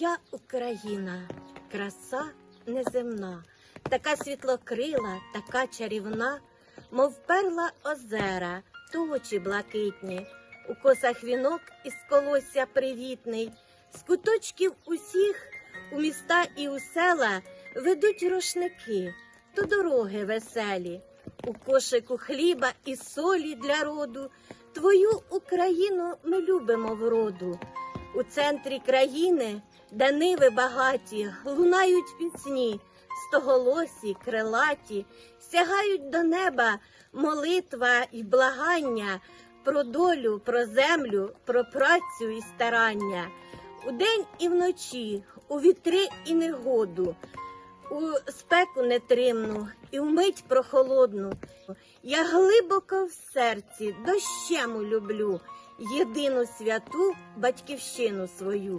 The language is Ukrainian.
Моя Україна, краса неземна, така світлокрила, така чарівна, мов перла озера, то очі блакитні, у косах вінок із колосся привітний, з куточків усіх у міста і у села ведуть рушники, то дороги веселі, у кошику хліба і солі для роду. Твою Україну ми любимо вроду. У центрі країни, де ниви багаті, лунають пісні, стоголосі, крилаті, сягають до неба молитва і благання про долю, про землю, про працю і старання. Удень і вночі, у вітри і негоду, у спеку нетримну і в мить прохолодну. Я глибоко в серці дощему люблю єдину святу батьківщину свою.